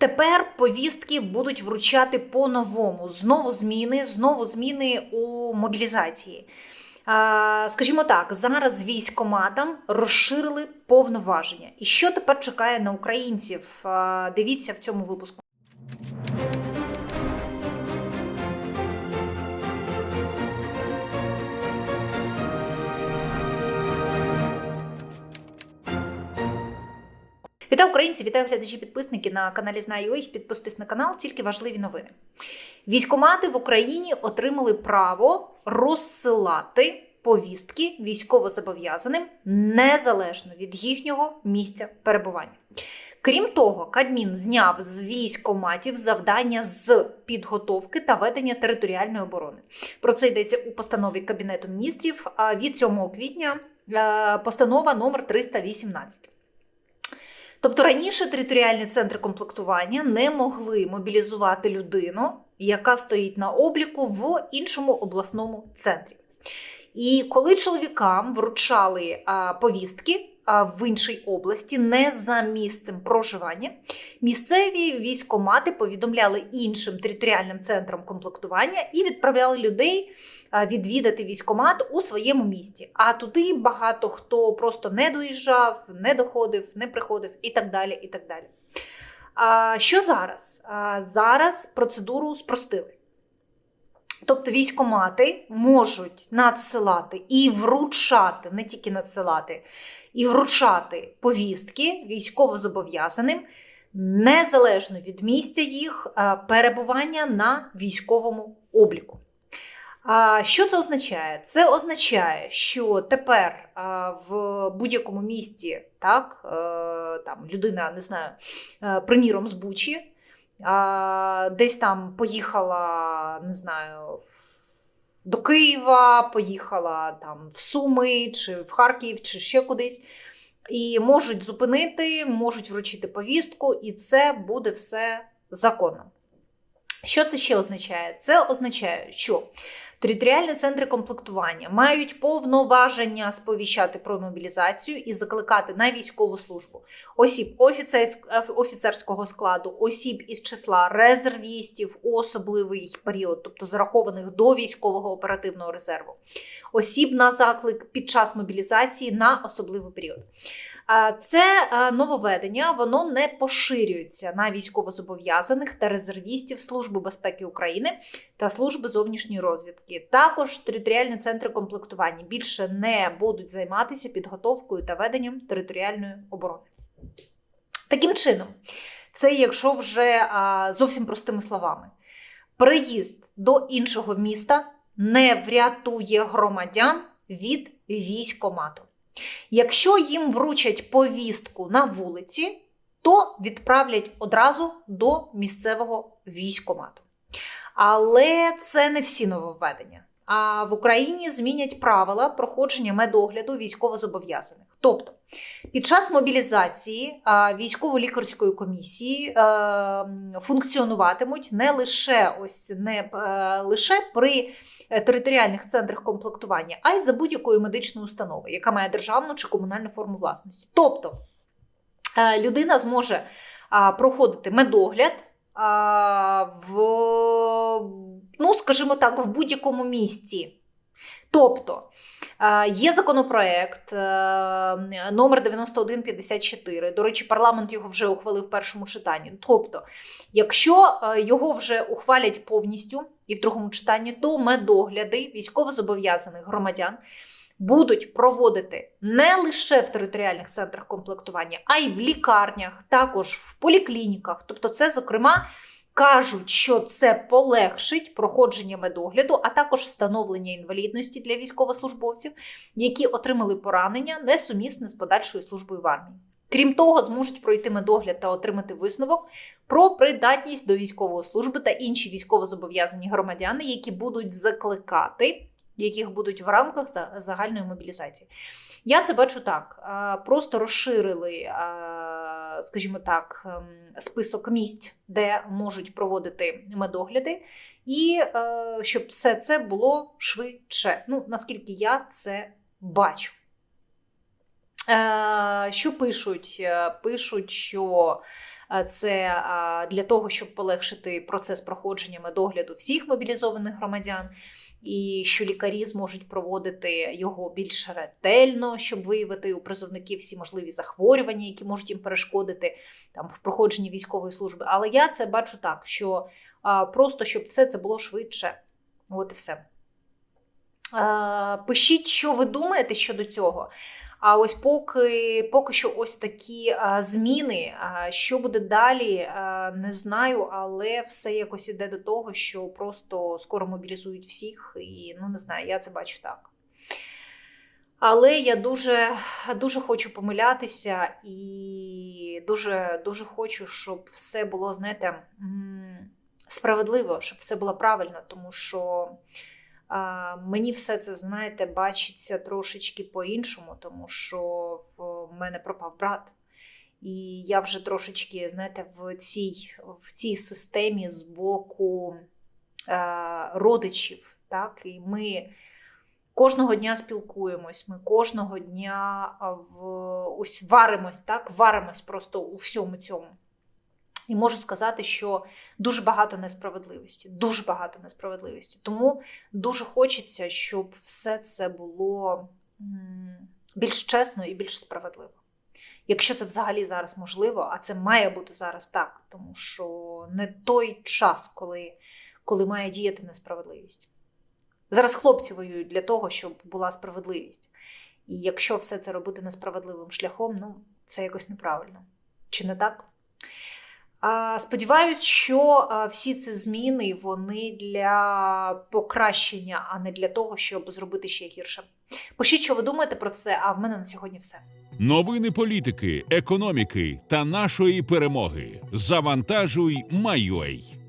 Тепер повістки будуть вручати по-новому. Знову зміни, знову зміни у мобілізації. Скажімо так, зараз військоматам розширили повноваження. І що тепер чекає на українців? Дивіться в цьому випуску. Вітаю українці, вітаю глядачі підписники на каналі Знаю.ua. Підписуйтесь на канал, тільки важливі новини. Військомати в Україні отримали право розсилати повістки військовозобов'язаним незалежно від їхнього місця перебування. Крім того, Кадмін зняв з військоматів завдання з підготовки та ведення територіальної оборони. Про це йдеться у постанові Кабінету міністрів від 7 квітня е, постанова номер 318. Тобто раніше територіальні центри комплектування не могли мобілізувати людину, яка стоїть на обліку в іншому обласному центрі. І коли чоловікам вручали повістки в іншій області, не за місцем проживання, місцеві військомати повідомляли іншим територіальним центрам комплектування і відправляли людей відвідати військомат у своєму місті. А туди багато хто просто не доїжджав, не доходив, не приходив і так далі. І так далі. Що зараз? Зараз процедуру спростили. Тобто військомати можуть надсилати і вручати, не тільки надсилати, і вручати повістки військовозобов'язаним незалежно від місця їх е, перебування на військовому обліку. Що це означає? Це означає, що тепер в будь-якому місті, так, е, там людина, не знаю, е, приміром з Бучі, десь там поїхала, не знаю, до Києва, поїхала там в Суми чи в Харків, чи ще кудись. І можуть зупинити, можуть вручити повістку, і це буде все законно. Що це ще означає? Це означає, що територіальні центри комплектування мають повноваження сповіщати про мобілізацію і закликати на військову службу осіб офіцерського складу, осіб із числа резервістів у особливий період, тобто зарахованих до військового оперативного резерву, осіб на заклик під час мобілізації на особливий період. Це нововведення, воно не поширюється на військовозобов'язаних та резервістів Служби безпеки України та Служби зовнішньої розвідки. Також територіальні центри комплектування більше не будуть займатися підготовкою та веденням територіальної оборони. Таким чином, це якщо вже зовсім простими словами, приїзд до іншого міста не врятує громадян від військомату. Якщо їм вручать повістку на вулиці, то відправлять одразу до місцевого військомату. Але це не всі нововведення. А в Україні змінять правила проходження медогляду військовозобов'язаних. Тобто, під час мобілізації військово-лікарської комісії е, функціонуватимуть не лише ось не е, лише при е, територіальних центрах комплектування, а й за будь-якою медичною установою, яка має державну чи комунальну форму власності. Тобто людина зможе проходити медогляд а, в, ну, скажімо так, в будь-якому місці. Тобто є законопроект е, номер 9154. До речі, парламент його вже ухвалив в першому читанні. Тобто, якщо е, його вже ухвалять повністю і в другому читанні, то медогляди військовозобов'язаних громадян будуть проводити не лише в територіальних центрах комплектування, а й в лікарнях, також в поліклініках. Тобто, це, зокрема, кажуть, що це полегшить проходження медогляду, а також встановлення інвалідності для військовослужбовців, які отримали поранення несумісне з подальшою службою в армії. Крім того, зможуть пройти медогляд та отримати висновок про придатність до військової служби та інші військовозобов'язані громадяни, які будуть закликати, яких будуть в рамках загальної мобілізації. Я це бачу так: просто розширили, скажімо так, ем, список місць, де можуть проводити медогляди, і е, щоб все це було швидше. Ну, наскільки я це бачу. Е, Що пишуть? Е, Пишуть, що Це для того, щоб полегшити процес проходження медогляду всіх мобілізованих громадян, і що лікарі зможуть проводити його більш ретельно, щоб виявити у призовників всі можливі захворювання, які можуть їм перешкодити там в проходженні військової служби. Але я це бачу так, що а, просто щоб все це було швидше. От і все. А, пишіть, що ви думаєте щодо цього. А ось поки, поки що ось такі зміни. Що буде далі, не знаю, але все якось іде до того, що просто скоро мобілізують всіх, і ну не знаю, я це бачу так. Але я дуже, дуже хочу помилятися і дуже, дуже хочу, щоб все було, знаєте, справедливо, щоб все було правильно, тому що мені все це, знаєте, бачиться трошечки по-іншому, тому що в мене пропав брат. І я вже трошечки, знаєте, в цій, в цій системі з боку е, родичів. Так? І ми кожного дня спілкуємось, ми кожного дня в, ось варимось, так? варимось просто у всьому цьому. І можу сказати, що дуже багато несправедливості, дуже багато несправедливості. Тому дуже хочеться, щоб все це було більш чесно і більш справедливо. Якщо це взагалі зараз можливо, а це має бути зараз так, тому що не той час, коли, коли має діяти несправедливість. Зараз хлопці воюють для того, щоб була справедливість. І якщо все це робити несправедливим шляхом, ну це якось неправильно. Чи не так? Сподіваюсь, що всі ці зміни вони для покращення, а не для того, щоб зробити ще гірше. Пишіть, що ви думаєте про це, а в мене на сьогодні все. Новини політики, економіки та нашої перемоги. Завантажуй, Майой.